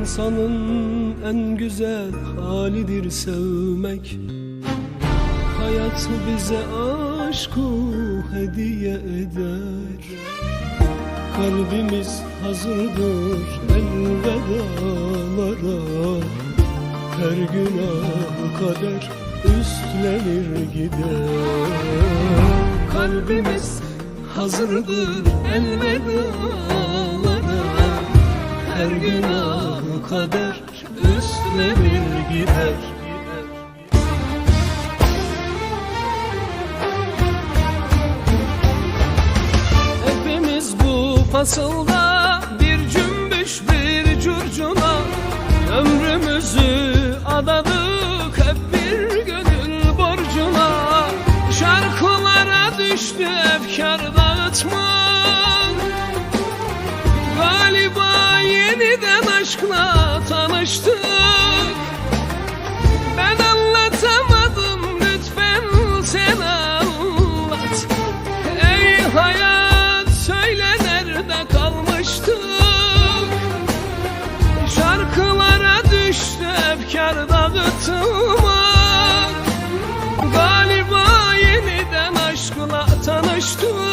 İnsanın en güzel halidir sevmek. Hayat bize aşkı hediye eder. Kalbimiz hazırdır elvedalara Her günah kader üstlenir gider. Kalbimiz hazırdır elvedalara Her günah kader üstlenir gider. Hepimiz bu fasılda tanıştık Ben anlatamadım lütfen sen anlat. Ey hayat söyle nerede kalmıştık? Şarkılara düştü efkar dağıtmak Galiba yeniden aşkla tanıştık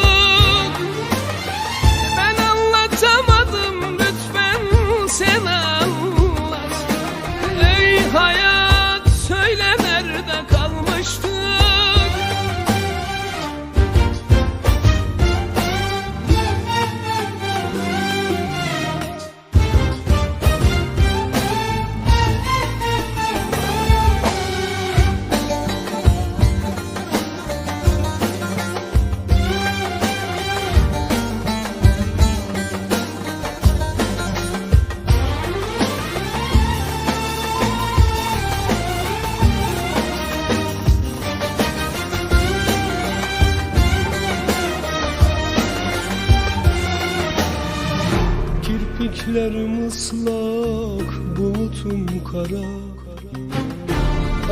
Kirpiklerim ıslak, bulutum kara.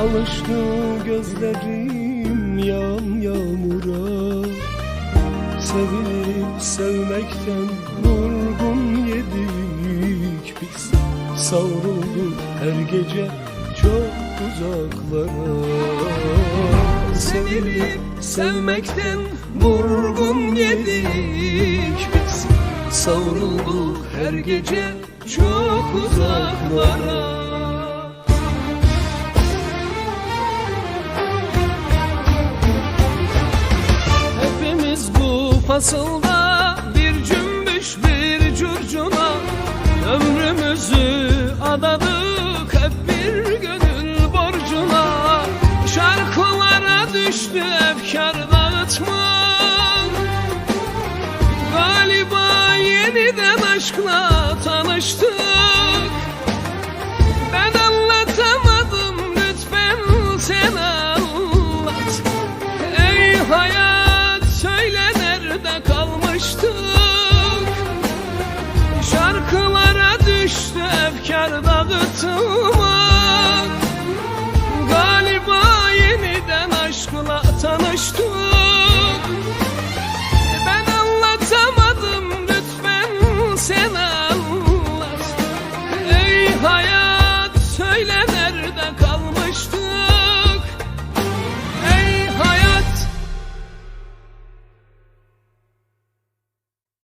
Alıştı gözlerim yağan yağmura. Sevilip sevmekten vurgun yedik biz. Savrulduk her gece çok uzaklara. Sevilip sevmekten vurgun yedik biz Savrulduk her gece çok uzaklara. Hepimiz bu fasılda bir cümbüş bir curcuna. Ömrümüzü adadık hep bir gönül borcuna. Şarkılara düştü efkar dağıtmak aşkla